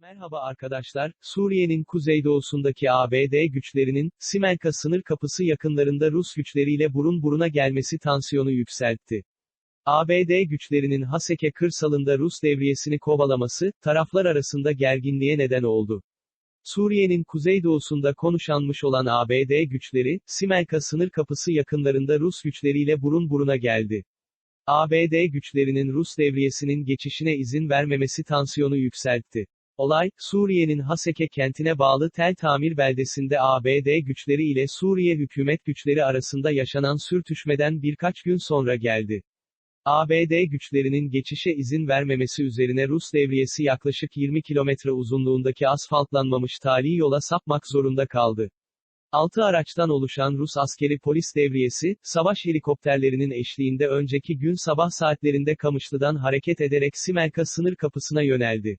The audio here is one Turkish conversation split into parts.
Merhaba arkadaşlar, Suriye'nin kuzeydoğusundaki ABD güçlerinin, Simelka sınır kapısı yakınlarında Rus güçleriyle burun buruna gelmesi tansiyonu yükseltti. ABD güçlerinin Haseke kırsalında Rus devriyesini kovalaması, taraflar arasında gerginliğe neden oldu. Suriye'nin kuzeydoğusunda konuşanmış olan ABD güçleri, Simelka sınır kapısı yakınlarında Rus güçleriyle burun buruna geldi. ABD güçlerinin Rus devriyesinin geçişine izin vermemesi tansiyonu yükseltti. Olay, Suriye'nin Haseke kentine bağlı Tel Tamir beldesinde ABD güçleri ile Suriye hükümet güçleri arasında yaşanan sürtüşmeden birkaç gün sonra geldi. ABD güçlerinin geçişe izin vermemesi üzerine Rus devriyesi yaklaşık 20 kilometre uzunluğundaki asfaltlanmamış tali yola sapmak zorunda kaldı. 6 araçtan oluşan Rus askeri polis devriyesi, savaş helikopterlerinin eşliğinde önceki gün sabah saatlerinde Kamışlı'dan hareket ederek Simelka sınır kapısına yöneldi.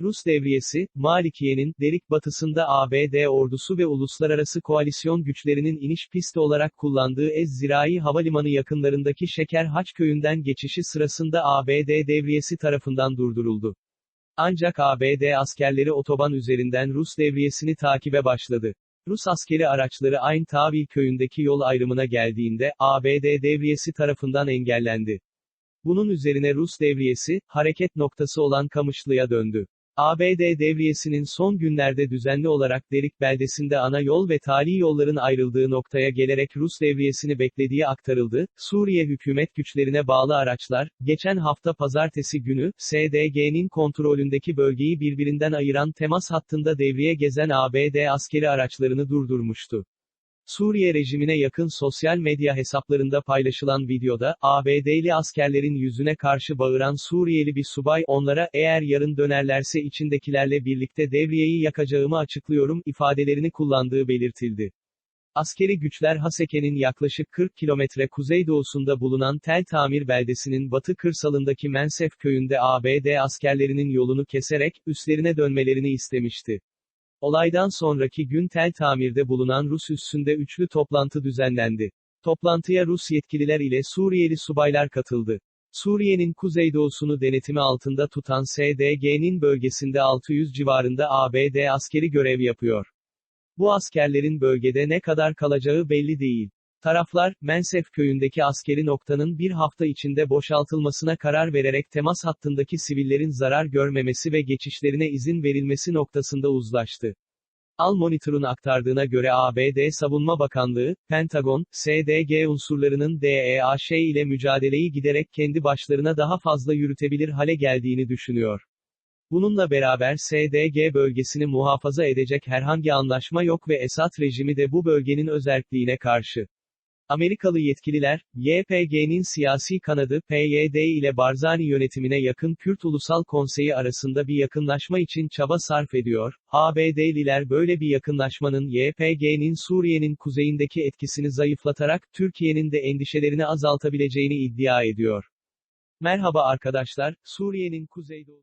Rus devriyesi, Malikiye'nin, derik batısında ABD ordusu ve uluslararası koalisyon güçlerinin iniş pisti olarak kullandığı Ez Zirai Havalimanı yakınlarındaki Şekerhaç köyünden geçişi sırasında ABD devriyesi tarafından durduruldu. Ancak ABD askerleri otoban üzerinden Rus devriyesini takibe başladı. Rus askeri araçları Ayn Tavil köyündeki yol ayrımına geldiğinde, ABD devriyesi tarafından engellendi. Bunun üzerine Rus devriyesi, hareket noktası olan Kamışlı'ya döndü. ABD devriyesinin son günlerde düzenli olarak Derik beldesinde ana yol ve tali yolların ayrıldığı noktaya gelerek Rus devriyesini beklediği aktarıldı. Suriye hükümet güçlerine bağlı araçlar, geçen hafta pazartesi günü, SDG'nin kontrolündeki bölgeyi birbirinden ayıran temas hattında devriye gezen ABD askeri araçlarını durdurmuştu. Suriye rejimine yakın sosyal medya hesaplarında paylaşılan videoda, ABD'li askerlerin yüzüne karşı bağıran Suriyeli bir subay, onlara, eğer yarın dönerlerse içindekilerle birlikte devriyeyi yakacağımı açıklıyorum, ifadelerini kullandığı belirtildi. Askeri güçler Haseke'nin yaklaşık 40 kilometre kuzeydoğusunda bulunan Tel Tamir beldesinin batı kırsalındaki Mensef köyünde ABD askerlerinin yolunu keserek, üslerine dönmelerini istemişti. Olaydan sonraki gün tel tamirde bulunan Rus üssünde üçlü toplantı düzenlendi. Toplantıya Rus yetkililer ile Suriyeli subaylar katıldı. Suriye'nin kuzeydoğusunu denetimi altında tutan SDG'nin bölgesinde 600 civarında ABD askeri görev yapıyor. Bu askerlerin bölgede ne kadar kalacağı belli değil. Taraflar, Mensef köyündeki askeri noktanın bir hafta içinde boşaltılmasına karar vererek temas hattındaki sivillerin zarar görmemesi ve geçişlerine izin verilmesi noktasında uzlaştı. Al Monitor'un aktardığına göre ABD Savunma Bakanlığı, Pentagon, SDG unsurlarının DEAŞ ile mücadeleyi giderek kendi başlarına daha fazla yürütebilir hale geldiğini düşünüyor. Bununla beraber SDG bölgesini muhafaza edecek herhangi anlaşma yok ve Esad rejimi de bu bölgenin özerkliğine karşı. Amerikalı yetkililer, YPG'nin siyasi kanadı PYD ile Barzani yönetimine yakın Kürt Ulusal Konseyi arasında bir yakınlaşma için çaba sarf ediyor. ABD'liler böyle bir yakınlaşmanın YPG'nin Suriye'nin kuzeyindeki etkisini zayıflatarak Türkiye'nin de endişelerini azaltabileceğini iddia ediyor. Merhaba arkadaşlar, Suriye'nin kuzeydoğu